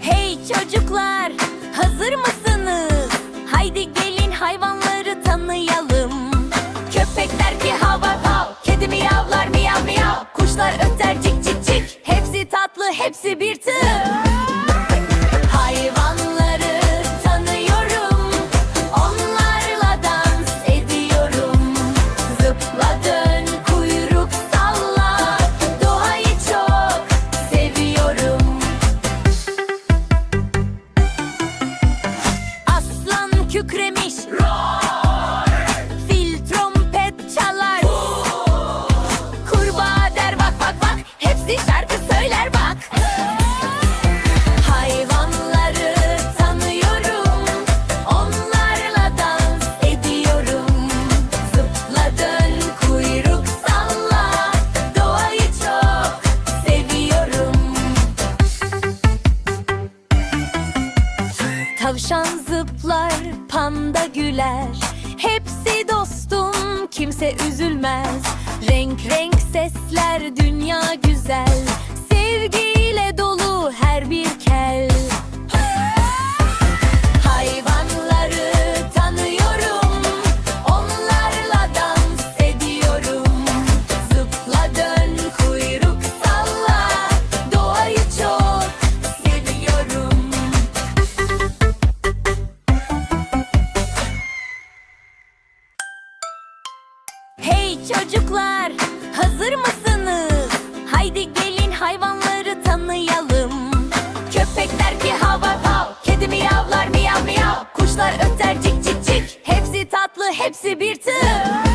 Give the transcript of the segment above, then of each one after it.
Hey çocuklar, hazır mısınız? Haydi gelin hayvanları tanıyalım. Köpekler ki hava hav, kedi miyavlar miyav miyav, kuşlar öter cik cik cik. Hepsi tatlı, hepsi bir tür. Tavşan zıplar, panda güler. Hepsi dostum, kimse üzülmez. Renk renk sesler, dünya güzel. Sevgiyle dolu her bir hav hav hav Kedi miyavlar miyav miyav. Kuşlar öter cik cik cik. Hepsi tatlı hepsi bir tür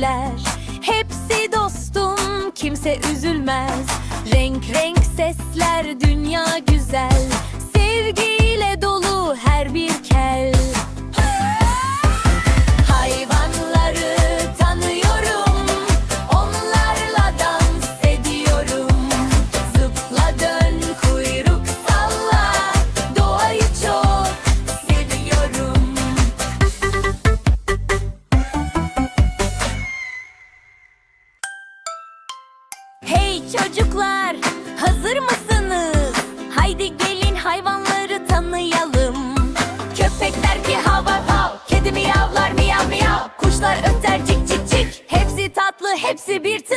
türküler Hepsi dostum kimse üzülmez. Renk renk sesler dünya güzel. Sevgiyle dolu her bir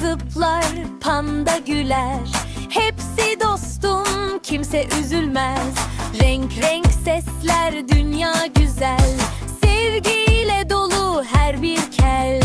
zıplar, panda güler. Hepsi dostum, kimse üzülmez. Renk renk sesler, dünya güzel. Sevgiyle dolu her bir kel.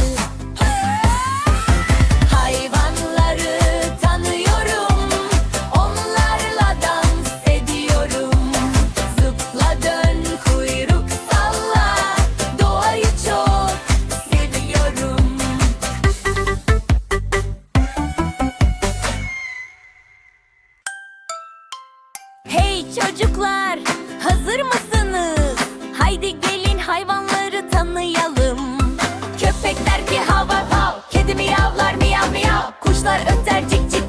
çocuklar hazır mısınız? Haydi gelin hayvanları tanıyalım Köpekler ki hav hav hav Kedi miyavlar miyav miyav Kuşlar öter cik cik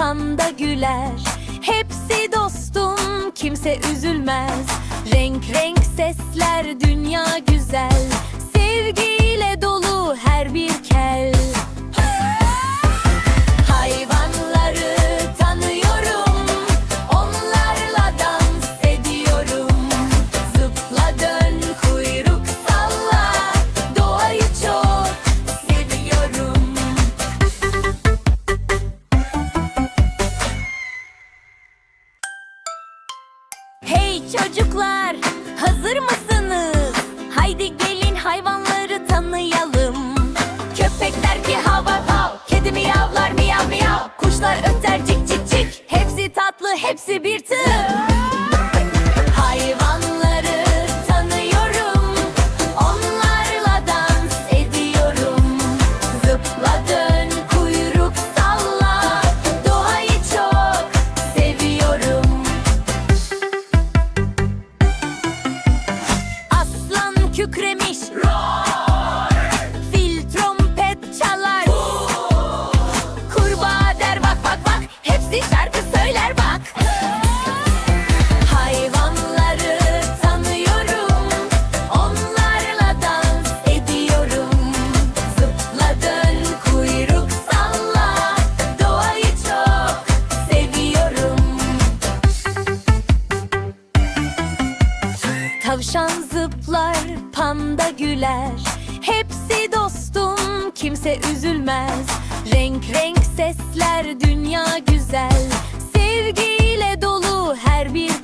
panda güler. Hepsi dostum kimse üzülmez. Renk renk sesler dünya güzel. hepsi bir tür kimse üzülmez. Renk renk sesler dünya güzel. Sevgiyle dolu her bir